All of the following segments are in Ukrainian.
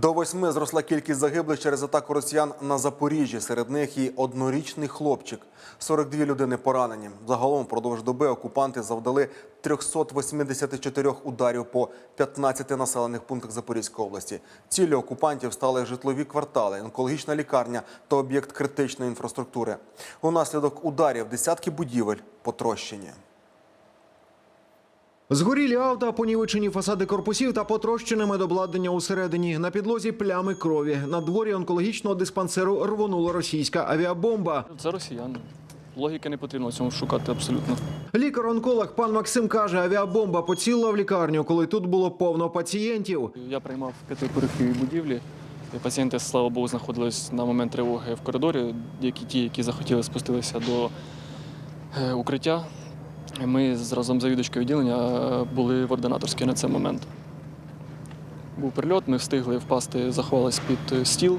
До восьми зросла кількість загиблих через атаку росіян на Запоріжжі. Серед них і однорічний хлопчик. 42 людини поранені. Загалом впродовж доби окупанти завдали 384 ударів по 15 населених пунктах Запорізької області. Ціллю окупантів стали житлові квартали, онкологічна лікарня та об'єкт критичної інфраструктури. Унаслідок ударів десятки будівель потрощені. Згорілі авто, понівечені фасади корпусів та потрощене медобладнання усередині. На підлозі плями крові. На дворі онкологічного диспансеру рвонула російська авіабомба. Це росіяни. Логіки не потрібно цьому шукати абсолютно. Лікар-онколог пан Максим каже, авіабомба поцілила в лікарню, коли тут було повно пацієнтів. Я приймав в п'ятиповерховій будівлі. і Пацієнти, слава Богу, знаходились на момент тривоги в коридорі. Які ті, які захотіли спустилися до е, укриття. Ми з- разом з завідувачкою відділення е, були в ординаторській на цей момент. Був прильот, ми встигли впасти, заховались під е, стіл.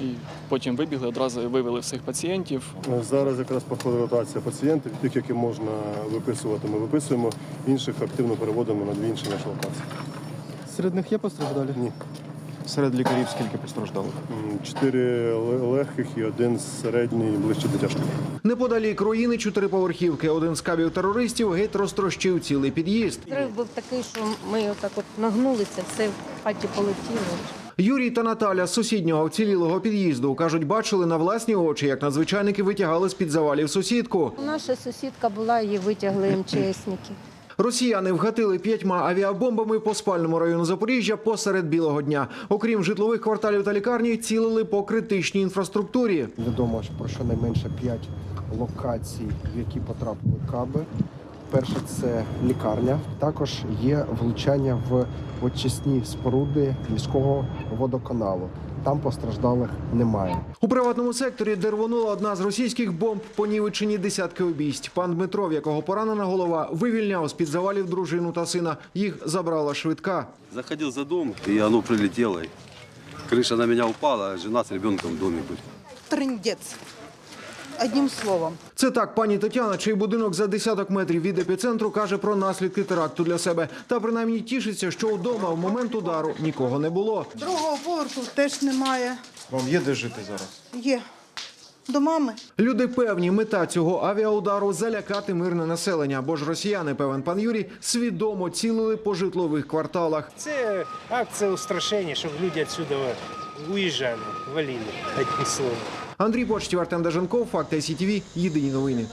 І потім вибігли, одразу вивели всіх пацієнтів. Зараз якраз проходить ротація пацієнтів. Тих, які можна виписувати, ми виписуємо. Інших активно переводимо на дві інші наші локації. Серед них є постраждалі? Ні. Серед лікарів скільки постраждалих? Чотири легких і один середній, ближче до тяжких. Неподалік руїни чотириповерхівки. Один з кабів терористів геть розтрощив цілий під'їзд. Зрив був такий, що ми отак от нагнулися, все в хаті полетіло. Юрій та Наталя з сусіднього вцілілого під'їзду кажуть, бачили на власні очі, як надзвичайники витягали з під завалів сусідку. Наша сусідка була, її витягли МЧСники. Росіяни вгатили п'ятьма авіабомбами по спальному району Запоріжжя посеред білого дня. Окрім житлових кварталів та лікарні, цілили по критичній інфраструктурі. Відомо про щонайменше 5 локацій, в які потрапили каби. Перше це лікарня. Також є влучання в очисні споруди міського водоканалу Там постраждалих немає. У приватному секторі, де рвонула одна з російських бомб, понівечені десятки обійсть. Пан Дмитро, в якого поранена голова, вивільняв з під завалів дружину та сина. Їх забрала швидка. Заходил за дом, и оно прилетело. Крыша на меня упала, а жена с ребенком в доме были. Трындець. Одним словом. Це так пані Тетяна, чий будинок за десяток метрів від епіцентру каже про наслідки теракту для себе. Та принаймні тішиться, що вдома в момент удару нікого не було. Другого поверху теж немає. Вам є де жити зараз? Є. До мами. Люди певні, мета цього авіаудару залякати мирне населення, бо ж росіяни, певен пан Юрій, свідомо цілили по житлових кварталах. Це акція устрашення, щоб люди відсюди уїжджали, валили, одним словом. Андрій Почтів, Артем Даженков, Факт СІТВ, Єдині новини.